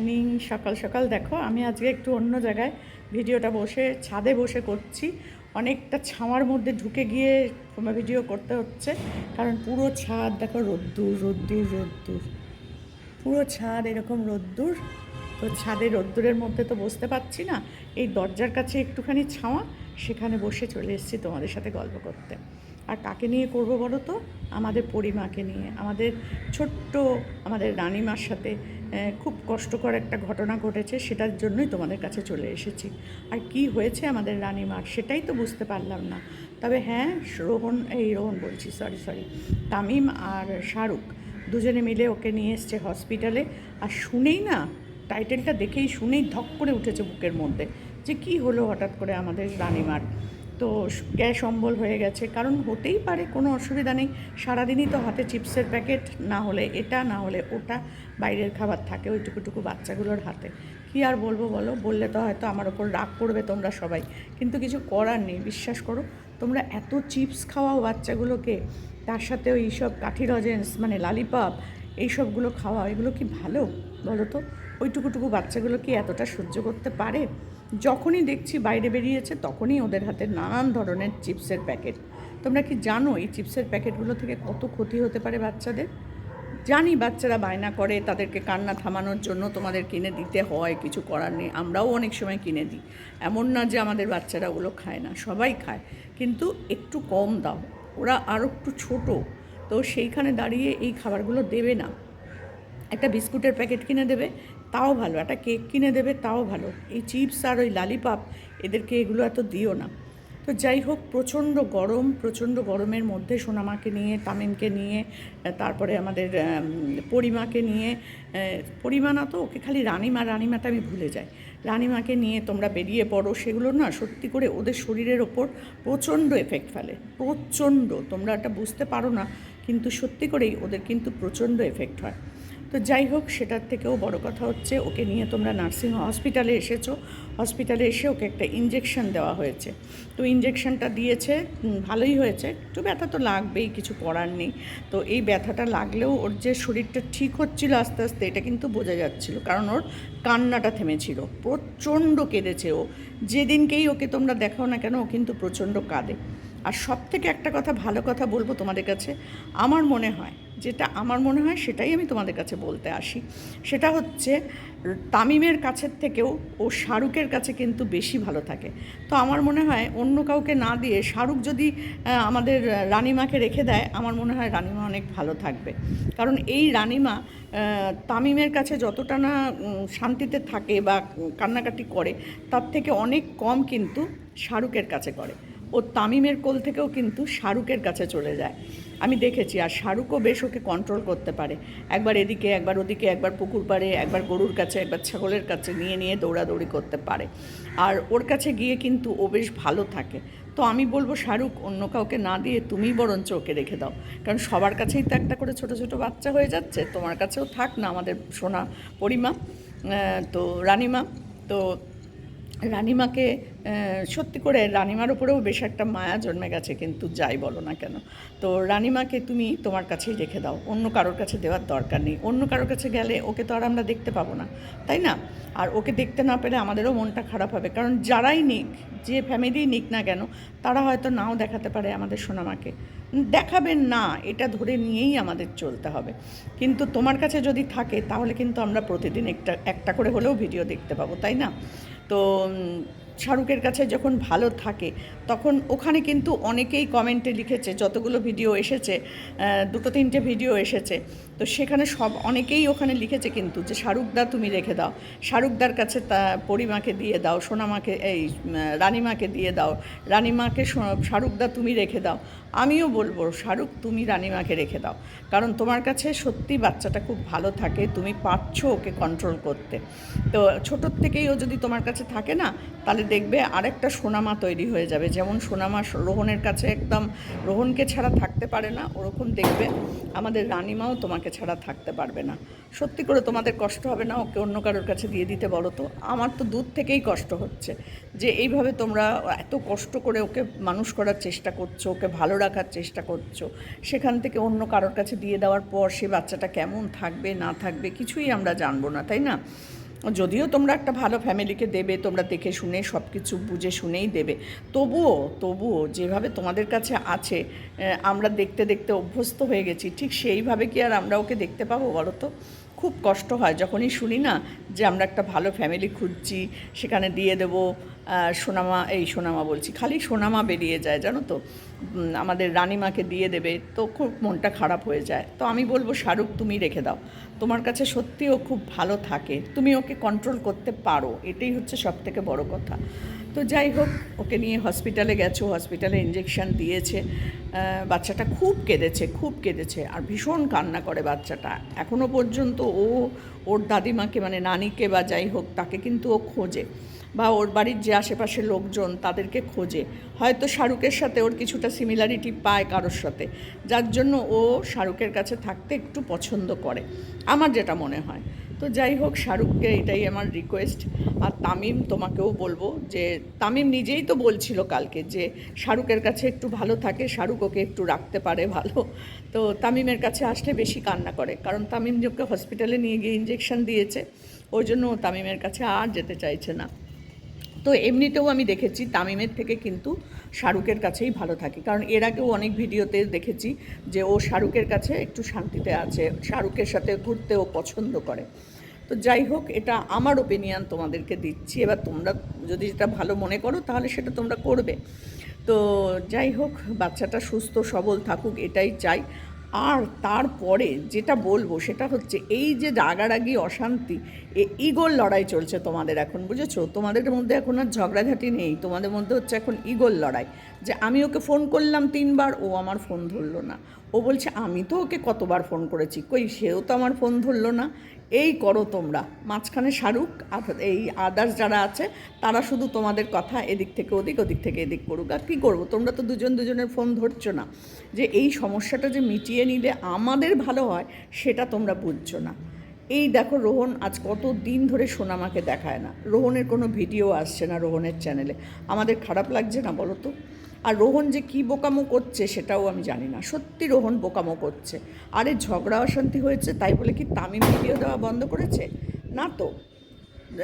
Morning, সকাল সকাল। দেখো, আমি আজকে একটু অন্য জায়গায় ভিডিওটা বসে, ছাদে বসে করছি। অনেকটা ছাওয়ার মধ্যে ঢুকে গিয়ে ভিডিও করতে হচ্ছে। কারণ পুরো ছাদ, দেখো, রোদ্দুর রোদ্দুর রোদ্দুর। পুরো ছাদ এরকম রোদ্দুর। তো ছাদে রোদ্দুরের মধ্যে তো বসতে পারছি না। এই দরজার কাছে একটুখানি ছাওয়া, সেখানে বসে চলে এসেছি তোমাদের সাথে গল্প করতে। আর কাকে নিয়ে করব বলো তো? আমাদের পরিমাকে নিয়ে। আমাদের ছোট্ট আমাদের রানিমার সাথে খুব কষ্টকর একটা ঘটনা ঘটেছে, সেটার জন্যই তোমাদের কাছে চলে এসেছি। আর কি হয়েছে আমাদের রানিমার, সেটাই তো বুঝতে পারলাম না। তবে হ্যাঁ রোহন, এই রোহন বলছি সরি সরি তামিম আর শাহরুখ দুজনে মিলে ওকে নিয়ে এসছে হসপিটালে আর শুনেই না টাইটেলটা দেখেই শুনেই ধক করে উঠেছে বুকের মধ্যে, যে কি হলো হঠাৎ করে আমাদের রানিমার। তো গ্যাস অম্বল হয়ে গেছে। কারণ হতেই পারে কোনো অসুবিধা নেই, সারাদিনই তো হাতে চিপসের প্যাকেট, না হলে এটা, না হলে ওটা, বাইরের খাবার থাকে ওই টুকুটুকু বাচ্চাগুলোর হাতে। কি আর বলব বলো? বললে তো হয়তো আমার ওপর রাগ করবে তোমরা সবাই। কিন্তু কিছু করার নেই, বিশ্বাস করো? তোমরা এত চিপস খাওয়াও বাচ্চাগুলোকে, তার সাথে ওই সব কাঠি লজেন্স মানে লালিপপ, এইসবগুলো খাওয়া এগুলো কি ভালো বলো তো? ওইটুকুটুকু বাচ্চাগুলো কি এতটা সহ্য করতে পারে? যখনই দেখছি বাইরে বেরিয়েছে, তখনই ওদের হাতে নানান ধরনের চিপসের প্যাকেট। তোমরা কি জানো এই চিপসের প্যাকেটগুলো থেকে কত ক্ষতি হতে পারে বাচ্চাদের? জানি বাচ্চারা বায়না করে, তাদেরকে কান্না থামানোর জন্য তোমাদের কিনে দিতে হয়, কিছু করার নেই, আমরাও অনেক সময় কিনে দিই। এমন না যে আমাদের বাচ্চারা ওগুলো খায় না, সবাই খায়, কিন্তু একটু কম দাও, ওরা আরও একটু ছোটো, তো সেইখানে দাঁড়িয়ে এই খাবারগুলো দেবে না। একটা বিস্কুটের প্যাকেট কিনে দেবে তাও ভালো, একটা কেক কিনে দেবে তাও ভালো। এই চিপস আর ওই লালিপাপ, এদেরকে এগুলো এত দিও না। তো যাই হোক, প্রচণ্ড গরম, প্রচণ্ড গরমের মধ্যে সোনামাকে নিয়ে, তামিমকে নিয়ে তারপরে আমাদের পরিমাকে নিয়ে পরিমা না তো, ওকে খালি রানিমা, রানিমাটা আমি ভুলে যাই। রানিমাকে নিয়ে তোমরা বেরিয়ে পড়ো, সেগুলো না সত্যি করে ওদের শরীরের ওপর প্রচণ্ড এফেক্ট ফেলে, প্রচণ্ড। তোমরা এটা বুঝতে পারো না, কিন্তু সত্যি করেই ওদের কিন্তু প্রচণ্ড এফেক্ট হয়। তো যাই হোক, সেটার থেকেও বড় কথা হচ্ছে, ওকে নিয়ে তোমরা নার্সিং হসপিটালে এসেছ। হসপিটালে এসে ওকে একটা ইঞ্জেকশন দেওয়া হয়েছে। তো ইঞ্জেকশনটা দিয়েছে ভালোই হয়েছে। একটু ব্যথা তো লাগবেই, কিছু করার নেই। তো এই ব্যথাটা লাগলেও ওর যে শরীরটা ঠিক হচ্ছিল আস্তে আস্তে, এটা কিন্তু বোঝা যাচ্ছিল। কারণ ওর কান্নাটা থেমেছিল। প্রচণ্ড কেঁদেছে ও। যেদিনকেই ওকে তোমরা দেখাও না কেন, ও কিন্তু প্রচণ্ড কাঁদে। আর সব থেকে একটা কথা, ভালো কথা বলব তোমাদের কাছে। আমার মনে হয় যেটা আমার মনে হয় সেটাই আমি তোমাদের কাছে বলতে আসি। সেটা হচ্ছে, তামিমের কাছের থেকেও ও শাহরুখের কাছে কিন্তু বেশি ভালো থাকে। তো আমার মনে হয় অন্য কাউকে না দিয়ে শাহরুখ যদি আমাদের রানিমাকে রেখে দেয়, আমার মনে হয় রানিমা অনেক ভালো থাকবে। কারণ এই রানিমা তামিমের কাছে যতটা না শান্তিতে থাকে বা কান্নাকাটি করে, তার থেকে অনেক কম কিন্তু শাহরুখের কাছে করে। ও তামিমের কোল থেকেও কিন্তু শাহরুখের কাছে চলে যায়। আমি দেখেছি, আর শাহরুখও বেশ ওকে কন্ট্রোল করতে পারে। একবার এদিকে, একবার ওদিকে, একবার পুকুর পাড়ে, একবার গরুর কাছে, একবার ছাগলের কাছে নিয়ে নিয়ে দৌড়াদৌড়ি করতে পারে। আর ওর কাছে গিয়ে কিন্তু ও বেশ ভালো থাকে। তো আমি বলব, শাহরুখ, অন্য কাউকে না দিয়ে তুমিই বরঞ্চ ওকে রেখে দাও। কারণ সবার কাছেই তো একটা করে ছোট ছোট বাচ্চা হয়ে যাচ্ছে। তোমার কাছেও থাক না আমাদের সোনা পরিমা তো রানিমা। তো রানিমাকে সত্যি করে রানিমার উপরেও বেশ একটা মায়া জন্মে গেছে, কিন্তু যাই বলো না কেন। তো রানিমাকে তুমি তোমার কাছেই রেখে দাও, অন্য কারোর কাছে দেওয়ার দরকার নেই। অন্য কারোর কাছে গেলে ওকে তো আর আমরা দেখতে পাবো না, তাই না? আর ওকে দেখতে না পেলে আমাদেরও মনটা খারাপ হবে, কারণ যারাই নিক, যে ফ্যামিলি নিক না কেন, তারা হয়তো নাও দেখাতে পারে আমাদের সোনামাকে। দেখাবেন না, এটা ধরে নিয়েই আমাদের চলতে হবে। কিন্তু তোমার কাছে যদি থাকে, তাহলে কিন্তু আমরা প্রতিদিন একটা একটা করে হলেও ভিডিও দেখতে পাবো, তাই না? তো শাহরুখের কাছে যখন ভালো থাকে, তখন ওখানে কিন্তু অনেকেই কমেন্টে লিখেছে, যতগুলো ভিডিও এসেছে দুটো তিনটে ভিডিও এসেছে। তো সেখানে সব, অনেকেই ওখানে লিখেছে কিন্তু যে, শাহরুখদা তুমি রেখে দাও। শাহরুখদার কাছে তা পরিমাকে দিয়ে দাও, সোনামাকে, এই রানিমাকে দিয়ে দাও। রানিমাকে শাহরুখদা তুমি রেখে দাও। আমিও বলব, শাহরুখ, তুমি রানিমাকে রেখে দাও। কারণ তোমার কাছে সত্যি বাচ্চাটা খুব ভালো থাকে, তুমি পারছ ওকে কন্ট্রোল করতে। তো ছোটোর থেকেই ও যদি তোমার কাছে থাকে না, তাহলে দেখবে আরেকটা সোনামা তৈরি হয়ে যাবে। যেমন সোনামা রোহনের কাছে একদম, রোহনকে ছাড়া থাকতে পারে না, ওরকম দেখবে আমাদের রানিমাও তোমাকে ছাড়া থাকতে পারবে না। সত্যি করে তোমাদের কষ্ট হবে না? ওকে অন্য কারোর কাছে দিয়ে দিতে বলো তো? আমার তো দূর থেকেই কষ্ট হচ্ছে যে এইভাবে তোমরা এত কষ্ট করে ওকে মানুষ করার চেষ্টা করছ, ওকে ভালো রাখার চেষ্টা করছ। সেখান থেকে অন্য কারোর কাছে দিয়ে দেওয়ার পর সে বাচ্চাটা কেমন থাকবে, না থাকবে কিছুই আমরা জানব না, তাই না? যদিও তোমরা একটা ভালো ফ্যামিলিকে দেবে, তোমরা দেখে শুনে সব কিছু বুঝে শুনেই দেবে। তবুও তবুও যেভাবে তোমাদের কাছে আছে আমরা দেখতে দেখতে অভ্যস্ত হয়ে গেছি, ঠিক সেইভাবে কি আর আমরা ওকে দেখতে পাবো বলো তো? খুব কষ্ট হয়। যখনই শুনি না যে আমরা একটা ভালো ফ্যামিলি খুঁজছি, সেখানে দিয়ে দেবো সোনামা, এই সোনামা বলছি, খালি সোনামা বেরিয়ে যায়, জানো তো? আমাদের রানিমাকে দিয়ে দেবে, তো খুব মনটা খারাপ হয়ে যায়। তো আমি বলব, শাহরুখ, তুমি রেখে দাও। তোমার কাছে সত্যিও খুব ভালো থাকে। তুমি ওকে কন্ট্রোল করতে পারো। এটাই হচ্ছে সব থেকে বড় কথা। তো যাই হোক, ওকে নিয়ে হসপিটালে গেছো হসপিটালে ইঞ্জেকশন দিয়েছে। বাচ্চাটা খুব কেঁদেছে খুব কেঁদেছে, আর ভীষণ কান্না করে বাচ্চাটা। এখনও পর্যন্ত ও, ওর দাদিমাকে মানে নানিকে বা যাই হোক, তাকে কিন্তু ও খোঁজে। বা ওর বাড়ির যে আশেপাশের লোকজন, তাদেরকে খোঁজে। হয়তো শাহরুখের সাথে ওর কিছুটা সিমিলারিটি পায় কারোর সাথে। যার জন্য ও শাহরুখের কাছে থাকতে একটু পছন্দ করে। আমার যেটা মনে হয় তো যাই হোক, শাহরুখকে এটাই আমার রিকোয়েস্ট আর তামিম, তোমাকেও বলব যে, তামিম নিজেই তো বলছিল কালকে যে, শাহরুখের কাছে একটু ভালো থাকে, শাহরুখ ওকে একটু রাখতে পারে ভালো। তো তামিমের কাছে আসলে বেশি কান্না করে। কারণ তামিম যোগকে হসপিটালে নিয়ে গিয়ে ইঞ্জেকশন দিয়েছে, ওই জন্য তামিমের কাছে আর যেতে চাইছে না। তো এমনিতেও আমি দেখেছি, তামিমের থেকে কিন্তু শাহরুখের কাছেই ভালো থাকে। কারণ এর আগেও অনেক ভিডিওতে দেখেছি যে ও শাহরুখের কাছে একটু শান্তিতে আছে, শাহরুখের সাথে ঘুরতে ও পছন্দ করে। তো যাই হোক, এটা আমার ওপিনিয়ন তোমাদেরকে দিচ্ছি। এবার তোমরা যদি যেটা ভালো মনে করো, তাহলে সেটা তোমরা করবে। তো যাই হোক, বাচ্চাটা সুস্থ, সবল থাকুক, এটাই চাই। আর তারপরে যেটা বলব সেটা হচ্ছে এই যে রাগারাগি, অশান্তি ইগোর লড়াই চলছে তোমাদের এখন, বুঝেছ? তোমাদের মধ্যে এখন আর ঝগড়াঝাটি নেই, তোমাদের মধ্যে হচ্ছে এখন ইগোর লড়াই। যে আমি ওকে ফোন করলাম তিনবার, ও আমার ফোন ধরলো না। ও বলছে, আমি তো ওকে কতবার ফোন করেছি। কই, সেও তো আমার ফোন ধরলো না। এই করো তোমরা। মাঝখানে শাহরুখ এই আদার্স যারা আছে, তারা শুধু তোমাদের কথা, এদিক থেকে ওদিক ওদিক থেকে এদিক করুক। আর কী করব? তোমরা তো দুজন দুজনের ফোন ধরছো না। যে এই সমস্যাটা যে মিটিয়ে নিলে আমাদের ভালো হয়, সেটা তোমরা বুঝছ না। এই দেখো রোহন আজ কত দিন ধরে সোনামাকে দেখায় না। রোহনের কোনো ভিডিও আসছে না রোহনের চ্যানেলে আমাদের খারাপ লাগছে না বলো তো? আর রোহন যে কী বোকামো করছে সেটাও আমি জানি না। সত্যি রোহন বোকামো করছে। আরে ঝগড়া অশান্তি হয়েছে, তাই বলে কি তামিম ভিডিও দেওয়া বন্ধ করেছে? না তো।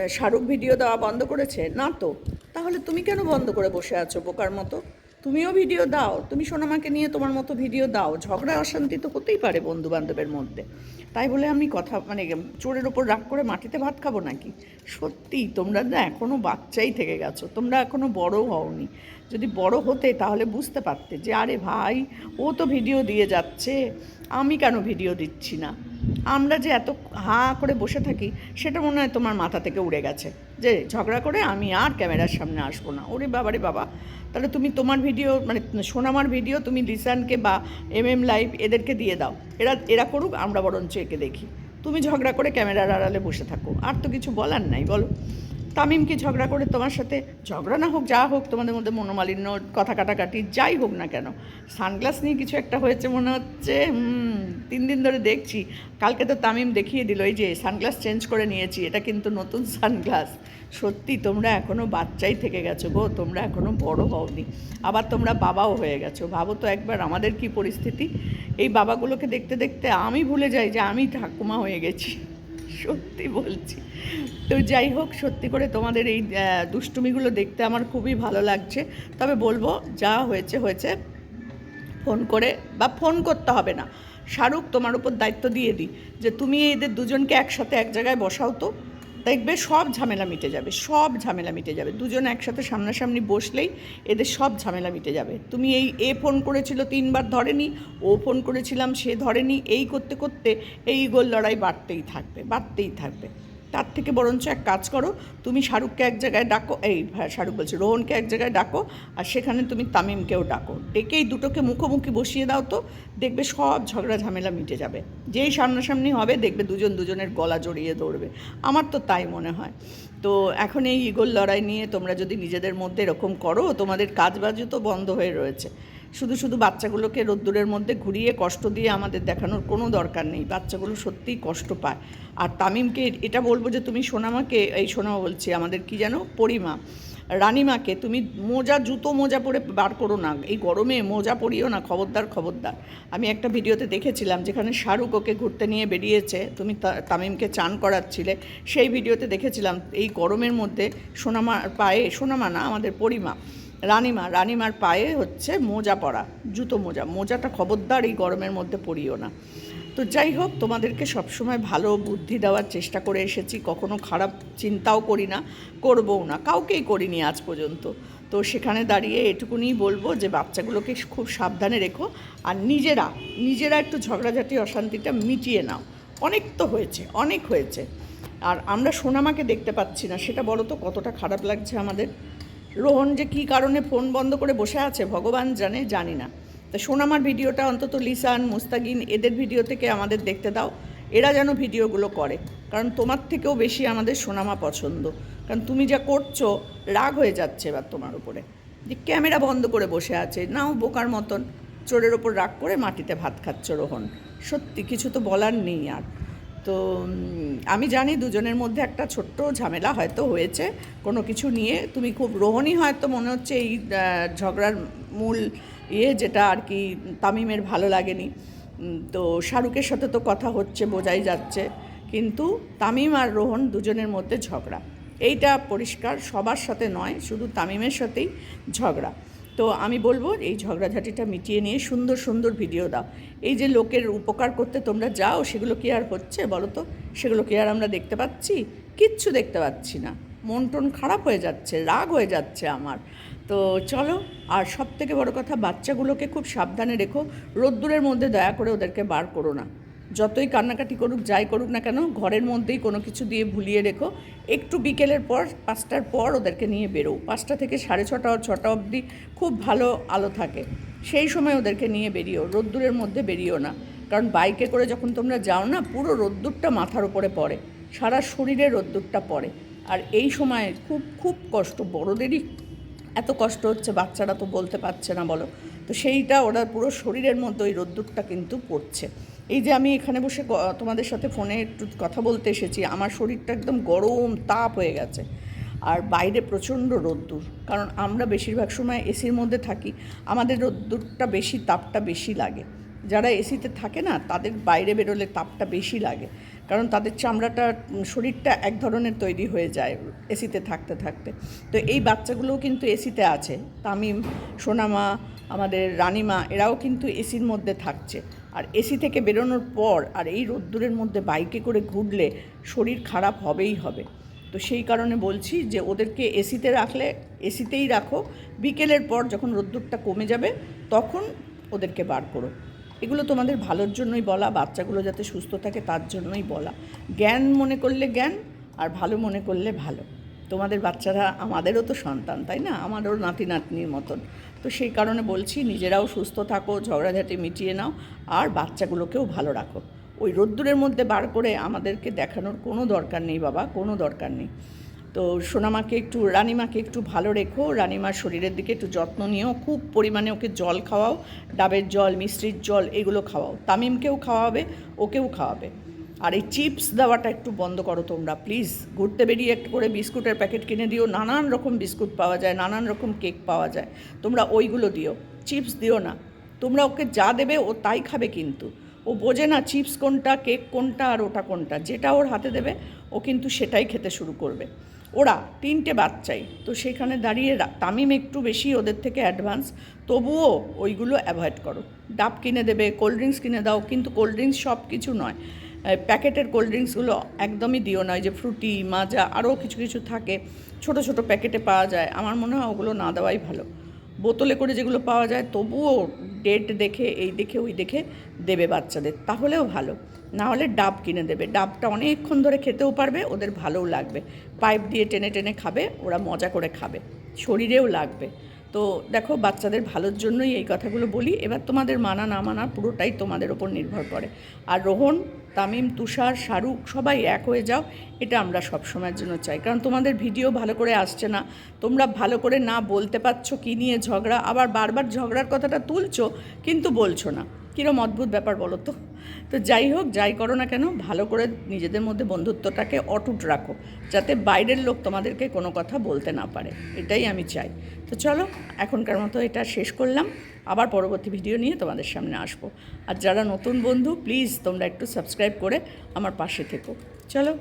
শাহরুখ ভিডিও দেওয়া বন্ধ করেছে? না তো। তাহলে তুমি কেন বন্ধ করে বসে আছো বোকার মতো? তুমিও ভিডিও দাও। তুমি সোনামাকে নিয়ে তোমার মতো ভিডিও দাও। ঝগড়া, অশান্তি তো হতেই পারে বন্ধু বান্ধবের মধ্যে। তাই বলে আমি কথা মানে চোরের ওপর রাগ করে মাটিতে ভাত খাব নাকি? সত্যি, তোমরা না এখনও বাচ্চাই থেকে গেছো। তোমরা এখনও বড় হওনি। যদি বড় হতে তাহলে বুঝতে পারতে যে, আরে ভাই, ও তো ভিডিও দিয়ে যাচ্ছে। আমি কেন ভিডিও দিচ্ছি না? আমরা যে এত হাঁ করে বসে থাকি, সেটা মনে হয় তোমার মাথা থেকে উড়ে গেছে। যে ঝগড়া করে আমি আর ক্যামেরার সামনে আসব না। ওরে বাবারে বাবা তাহলে তুমি তোমার ভিডিও মানে সোনামার ভিডিও তুমি লিসানকে বা এম এম লাইভ এদেরকে দিয়ে দাও। এরা এরা করুক, আমরা বরঞ্চ একে দেখি। তুমি ঝগড়া করে ক্যামেরার আড়ালে বসে থাকো। আর তো কিছু বলার নাই, বলো। তামিম কি ঝগড়া করে তোমার সাথে ঝগড়া না হোক, যা হোক, তোমাদের মধ্যে মনোমালিন্য, কথা কাটাকাটি, যাই হোক না কেন। সানগ্লাস নিয়ে কিছু একটা হয়েছে মনে হচ্ছে তিন দিন ধরে দেখছি। কালকে তো তামিম দেখিয়ে দিল, এই যে সানগ্লাস চেঞ্জ করে নিয়েছি, এটা কিন্তু নতুন সানগ্লাস। সত্যি, তোমরা এখনও বাচ্চাই থেকে গেছো গো, তোমরা এখনও বড় হওনি। আবার তোমরা বাবাও হয়ে গেছো। ভাবো তো একবার আমাদের কি পরিস্থিতি। এই বাবাগুলোকে দেখতে দেখতে আমি ভুলে যাই যে আমি ঠাকুমা হয়ে গেছি। সত্যি বলছি। তো যাই হোক, সত্যি করে তোমাদের এই দুষ্টুমিগুলো দেখতে আমার খুবই ভালো লাগছে। তবে বলব, যা হয়েছে হয়েছে। ফোন করে বা ফোন করতে হবে না। শাহরুখ, তোমার উপর দায়িত্ব দিয়ে দিই যে, তুমি এদের দুজনকে একসাথে এক জায়গায় বসাও তো। দেখবে সব ঝামেলা মিটে যাবে, সব ঝামেলা মিটে যাবে। দুজন একসাথে সামনাসামনি বসলেই এদের সব ঝামেলা মিটে যাবে। তুমি এই, এ ফোন করেছিল তিনবার ধরেনি, ও ফোন করেছিলাম সে ধরেনি, এই করতে করতে এই গোল লড়াই বাড়তেই থাকবে বাড়তেই থাকবে। তার থেকে বরঞ্চ এক কাজ করো, তুমি শাহরুখকে এক জায়গায় ডাকো, এই শাহরুখ বলছে, রোহনকে এক জায়গায় ডাকো, আর সেখানে তুমি তামিমকেও ডাকো। ডেকেই দুটোকে মুখোমুখি বসিয়ে দাও তো, দেখবে সব ঝগড়া ঝামেলা মিটে যাবে। যেই সামনাসামনি হবে, দেখবে দুজন দুজনের গলা জড়িয়ে দৌড়বে আমার তো তাই মনে হয়। তো এখন এই ইগোল লড়াই নিয়ে তোমরা যদি নিজেদের মধ্যে এরকম করো, তোমাদের কাজবাজও তো বন্ধ হয়ে রয়েছে। শুধু শুধু বাচ্চাগুলোকে রোদ্দুরের মধ্যে ঘুরিয়ে কষ্ট দিয়ে আমাদের দেখানোর কোনো দরকার নেই। বাচ্চাগুলো সত্যিই কষ্ট পায়। আর তামিমকে এটা বলব যে তুমি সোনামাকে, এই সোনামা বলছি, আমাদের কি যেন, পরিমা, রানিমাকে তুমি মোজা, জুতো মোজা পরে বার করো না। এই গরমে মোজা পরিও না, খবরদার খবরদার। আমি একটা ভিডিওতে দেখেছিলাম যেখানে শাহরুখ ওকে ঘুরতে নিয়ে বেরিয়েছে, তুমি তামিমকে চান করাচ্ছিলে। সেই ভিডিওতে দেখেছিলাম এই গরমের মধ্যে সোনামা পায়ে, সোনামা না, আমাদের পরিমা। রানিমা, রানিমার পায়ে হচ্ছে মোজা পরা, জুতো মোজা। মোজাটা খবরদার, এই গরমের মধ্যে পরিও না। তো যাই হোক, তোমাদেরকে সবসময় ভালো বুদ্ধি দেওয়ার চেষ্টা করে এসেছি, কখনো খারাপ চিন্তাও করি না, করবও না, কাউকেই করিনি আজ পর্যন্ত। তো সেখানে দাঁড়িয়ে এটুকুনি বলব যে, বাচ্চাগুলোকে খুব সাবধানে রেখো, আর নিজেরা নিজেরা একটু ঝগড়াঝাটি, অশান্তিটা মিটিয়ে নাও। অনেক তো হয়েছে, অনেক হয়েছে। আর আমরা সোনামাকে দেখতে পাচ্ছি না, সেটা বলো তো, কতটা খারাপ লাগছে আমাদের? রোহন যে কী কারণে ফোন বন্ধ করে বসে আছে, ভগবান জানে, জানি না। তা সোনামার ভিডিওটা, অন্তত লিসান, মুস্তাগিন, এদের ভিডিও থেকে আমাদের দেখতে দাও, এরা যেন ভিডিওগুলো করে। কারণ তোমার থেকেও বেশি আমাদের সোনামা পছন্দ। কারণ তুমি যা করছ, রাগ হয়ে যাচ্ছে এবার তোমার উপরে। যে ক্যামেরা বন্ধ করে বসে আছে, নাও বোকার মতন। চোরের ওপর রাগ করে মাটিতে ভাত খাচ্ছ রোহন। সত্যি, কিছু তো বলার নেই আর। তো আমি জানি দুজনের মধ্যে একটা ছোট্ট ঝামেলা হয়তো হয়েছে, কোনো কিছু নিয়ে। তুমি খুব রোহনই হয়তো মনে হচ্ছে এই ঝগড়ার মূল ইয়ে যেটা আর কি, তামিমের ভালো লাগেনি। তো শাহরুখের সাথে তো কথা হচ্ছে, বোঝাই যাচ্ছে। কিন্তু তামিম আর রোহন দুজনের মধ্যে ঝগড়া। এইটা পরিষ্কার, সবার সাথে নয়, শুধু তামিমের সাথেই ঝগড়া। তো আমি বলব, এই ঝগড়াঝাটিটা মিটিয়ে নিয়ে সুন্দর সুন্দর ভিডিও দাও। এই যে লোকের উপকার করতে তোমরা যাও, সেগুলো কি আর হচ্ছে বলো তো? সেগুলো কি আর আমরা দেখতে পাচ্ছি? কিচ্ছু দেখতে পাচ্ছি না। মন টন খারাপ হয়ে যাচ্ছে, রাগ হয়ে যাচ্ছে আমার। তো চলো, আর সব থেকে বড় কথা, বাচ্চাগুলোকে খুব সাবধানে রেখো। রোদ্দুরের মধ্যে দয়া করে ওদেরকে বার করো না। যতই কান্নাকাটি করুক, যাই করুক না কেন, ঘরের মধ্যেই কোনো কিছু দিয়ে ভুলিয়ে রেখো। একটু বিকেলের পর, পাঁচটার পর ওদেরকে নিয়ে বেরো। পাঁচটা থেকে সাড়ে ছটা ছটা অবধি খুব ভালো আলো থাকে। সেই সময় ওদেরকে নিয়ে বেরিও। রোদ্দুরের মধ্যে বেরিও না। কারণ বাইকে করে যখন তোমরা যাও না, পুরো রোদ্দুরটা মাথার উপরে পড়ে। সারা শরীরে রোদ্দুরটা পড়ে। আর এই সময় খুব খুব কষ্ট। বড়দেরই এত কষ্ট হচ্ছে, বাচ্চারা তো বলতে পারছে না, বলো। তো সেইটা ওরা পুরো শরীরের মধ্যে ওই রোদ্দুরটা কিন্তু পড়ছে। এই যে আমি এখানে বসে তোমাদের সাথে ফোনে একটু কথা বলতে এসেছি, আমার শরীরটা একদম গরম তাপ হয়ে গেছে। আর বাইরে প্রচণ্ড রোদ্দুর, কারণ আমরা বেশিরভাগ সময় এসির মধ্যে থাকি, আমাদের রোদ্দুরটা বেশি, তাপটা বেশি লাগে। যারা এসিতে থাকে না, তাদের বাইরে বেরোলে তাপটা বেশি লাগে। কারণ তাদের চামড়াটা শরীরটা এক ধরনের তৈরি হয়ে যায় এসিতে থাকতে থাকতে। তো এই বাচ্চাগুলোও কিন্তু এসিতে আছে। তামিম, সোনামা, আমাদের রানিমা, এরাও কিন্তু এসির মধ্যে থাকছে। আর এসি থেকে বেরোনোর পর আর এই রোদ্দুরের মধ্যে বাইকে করে ঘুরলে শরীর খারাপ হবেই হবে। তো সেই কারণে বলছি যে ওদেরকে এসিতে রাখলে, এসিতেই রাখো। বিকেলের পর যখন রোদ্দুরটা কমে যাবে, তখন ওদেরকে বার করো। এগুলো তোমাদের ভালোর জন্যই বলা, বাচ্চাগুলো যাতে সুস্থ থাকে তার জন্যই বলা। জ্ঞান মনে করলে জ্ঞান আর ভালো মনে করলে ভালো। তোমাদের বাচ্চারা আমাদেরও তো সন্তান, তাই না? আমারও নাতি নাতনির মতন। তো সেই কারণে বলছি, নিজেরাও সুস্থ থাকো, ঝগড়াঝাটি মিটিয়ে নাও আর বাচ্চাগুলোকেও ভালো রাখো। ওই রোদ্দুরের মধ্যে বার করে আমাদেরকে দেখানোর কোনো দরকার নেই বাবা, কোনো দরকার নেই। তো সোনামাকে একটু, রানিমাকে একটু ভালো রেখো। রানিমার শরীরের দিকে একটু যত্ন নিও। খুব পরিমাণে ওকে জল খাওয়াও। ডাবের জল, মিষ্টির জল, এগুলো খাওয়াও। তামিমকেও খাওয়াবে, ওকেও খাওয়াবে। আর এই চিপস দেওয়াটা একটু বন্ধ করো তোমরা, প্লিজ। ঘুরতে বেরিয়ে একটু করে বিস্কুটের প্যাকেট কিনে দিও। নানান রকম বিস্কুট পাওয়া যায়, নানান রকম কেক পাওয়া যায়। তোমরা ওইগুলো দিও, চিপস দিও না। তোমরা ওকে যা দেবে ও তাই খাবে কিন্তু। ও বোঝে না চিপস কোনটা, কেক কোনটা আর ওটা কোনটা। যেটা ওর হাতে দেবে, ও কিন্তু সেটাই খেতে শুরু করবে। ওরা তিনটে বাচ্চাই। তো সেখানে দাঁড়িয়ে তামিম একটু বেশি ওদের থেকে অ্যাডভান্স তবুও ওইগুলো অ্যাভয়েড করো। ডাব কিনে দেবে কোল্ড ড্রিঙ্কস কিনে দাও, কিন্তু কোল্ড ড্রিঙ্কস সব কিছু নয়। প্যাকেটের কোল্ড ড্রিঙ্কসগুলো একদমই দিও নয় যে ফ্রুটি মাজা, আরও কিছু কিছু থাকে। ছোট ছোট প্যাকেটে পাওয়া যায়। আমার মনে হয় ওগুলো না দেওয়াই ভালো। বোতলে করে যেগুলো পাওয়া যায়, তবুও ডেট দেখে, এই দেখে, ওই দেখে দেবে বাচ্চাদের। তাহলেও ভালো। না হলে ডাব কিনে দেবে। ডাবটা অনেকক্ষণ ধরে খেতেও পারবে, ওদের ভালোও লাগবে। পাইপ দিয়ে টেনে টেনে খাবে, ওরা মজা করে খাবে। শরীরেও লাগবে। তো দেখো, বাচ্চাদের ভালোর জন্যই এই কথাগুলো বলি। এবার তোমাদের মানা না মানা পুরোটাই তোমাদের ওপর নির্ভর করে। আর রোহন, তামিম, তুষার, শাহরুখ সবাই এক হয়ে যাও। এটা আমরা সব সময়ের জন্য চাই। কারণ তোমাদের ভিডিও ভালো করে আসছে না। তোমরা ভালো করে না বলতে পারছ কী নিয়ে ঝগড়া। আবার বারবার ঝগড়ার কথাটা তুলছো, কিন্তু বলছো না। কীরম অদ্ভুত ব্যাপার বলো তো? তো যাই হোক, যাই করো না কেন, ভালো করে নিজেদের মধ্যে বন্ধুত্বটাকে অটুট রাখো, যাতে বাইরের লোক তোমাদেরকে কোনো কথা বলতে না পারে, এটাই আমি চাই। তো চলো, এখনকার মতো এটা শেষ করলাম, আবার পরবর্তী ভিডিও নিয়ে তোমাদের সামনে আসব। আর যারা নতুন বন্ধু প্লিজ তোমরা একটু সাবস্ক্রাইব করে আমার পাশে থেকো। চলো।